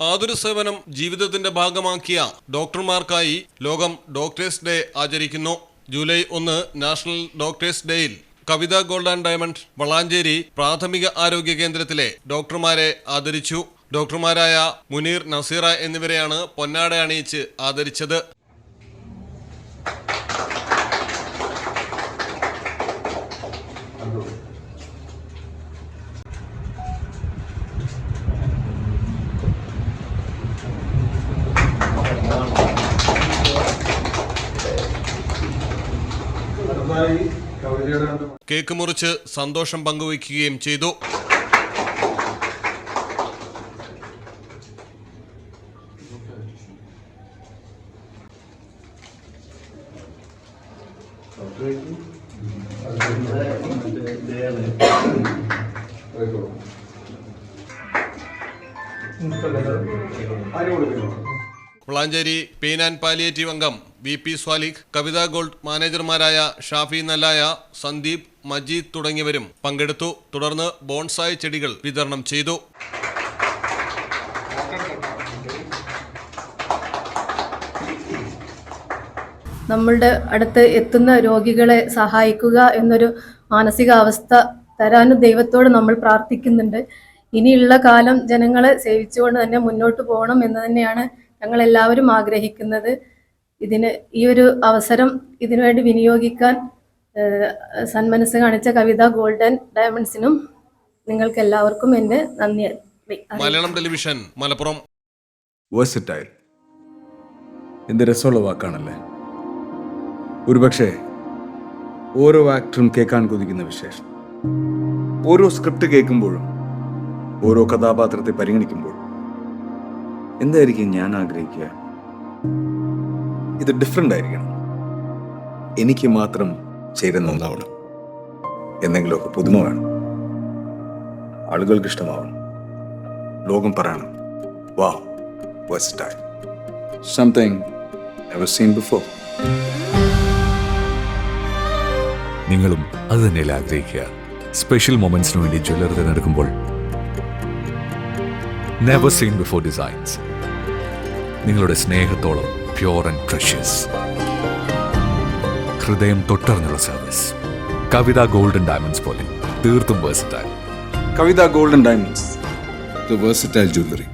ആതുര സേവനം ജീവിതത്തിന്റെ ഭാഗമാക്കിയ ഡോക്ടർമാർക്കായി ലോകം ഡോക്ടേഴ്സ് ഡേ ആചരിക്കുന്നു. ജൂലൈ ഒന്ന് നാഷണൽ ഡോക്ടേഴ്സ് ഡേയിൽ Kavitha gold and diamond Valanchery പ്രാഥമിക ആരോഗ്യ കേന്ദ്രത്തിലെ ഡോക്ടർമാരെ ആദരിച്ചു. ഡോക്ടർമാരായ മുനീർ നസീറ എന്നിവരെയാണ് പൊന്നാട അണിയിച്ച് ആദരിച്ചത്. കേക്ക് മുറിച്ച് സന്തോഷം പങ്കുവയ്ക്കുകയും ചെയ്തു. ആരും കൊടുക്കുന്നു വളാഞ്ചേരി പെയിൻ ആൻഡ് പാലിയേറ്റീവ് അംഗം V P Swalih Kavitha gold മാനേജർമാരായ Shafi നല്ലായ സന്ദീപ് മജീദ് തുടങ്ങിയവരും പങ്കെടുത്തു. തുടർന്ന് ബോൺസായ് ചെടികൾ വിതരണം ചെയ്തു. നമ്മളുടെ അടുത്ത് എത്തുന്ന രോഗികളെ സഹായിക്കുക എന്നൊരു മാനസികാവസ്ഥ തരാനും ദൈവത്തോട് നമ്മൾ പ്രാർത്ഥിക്കുന്നുണ്ട്. ഇനിയുള്ള കാലം ജനങ്ങളെ സേവിച്ചുകൊണ്ട് തന്നെ മുന്നോട്ട് പോകണം എന്ന് തന്നെയാണ് ഞങ്ങൾ എല്ലാവരും ആഗ്രഹിക്കുന്നത് ഇതിന് ഈ ഒരു അവസരം ഇതിനുവേണ്ടി വിനിയോഗിക്കാൻ സന്മനസ് കാണിച്ച കവിത ഗോൾഡൻ ഡയമണ്ട്സിനും നിങ്ങൾക്ക് എല്ലാവർക്കും എന്റെ നന്ദി. മലയാളം ടെലിവിഷൻ മലപ്പുറം. വേഴ്സറ്റൈൽ എന്ത് രസമുള്ള വാക്കാണല്ലേ? ഒരുപക്ഷെ ഓരോ ആക്ടറും കേൾക്കാൻ കൊതിക്കുന്ന വിശേഷം. ഓരോ സ്ക്രിപ്റ്റ് കേൾക്കുമ്പോഴും ഓരോ കഥാപാത്രത്തെ പരിഗണിക്കുമ്പോഴും എന്തായിരിക്കും ഞാൻ ആഗ്രഹിക്കുക? ഇത് ഡിഫറെന്റ് ആയിരിക്കണം. എനിക്ക് മാത്രം ചേരുന്ന ഒന്നാവണം. എന്തെങ്കിലുമൊക്കെ പുതുമ വേണം. ആളുകൾക്ക് ഇഷ്ടമാവണം. ലോകം പറയണം. വാ west something never seen before. നിങ്ങളും അത് തന്നെയല്ലേ ആഗ്രഹിക്കുക. സ്പെഷ്യൽ മൊമെന്റ്സിന് വേണ്ടി ജ്വല്ലറി തിരഞ്ഞെടുക്കുമ്പോൾ നെവർ സീൻ ബിഫോർ ഡിസൈൻസ് നിങ്ങളുടെ സ്നേഹത്തോളം പ്യോർ ആൻഡ് പ്രഷ്യസ് ഹൃദയം തൊട്ടറിഞ്ഞുള്ള സർവീസ് കവിത ഗോൾഡൻ ഡയമണ്ട്സ് പോലെ തീർത്തും versatile Kavitha golden diamonds the versatile jewelry.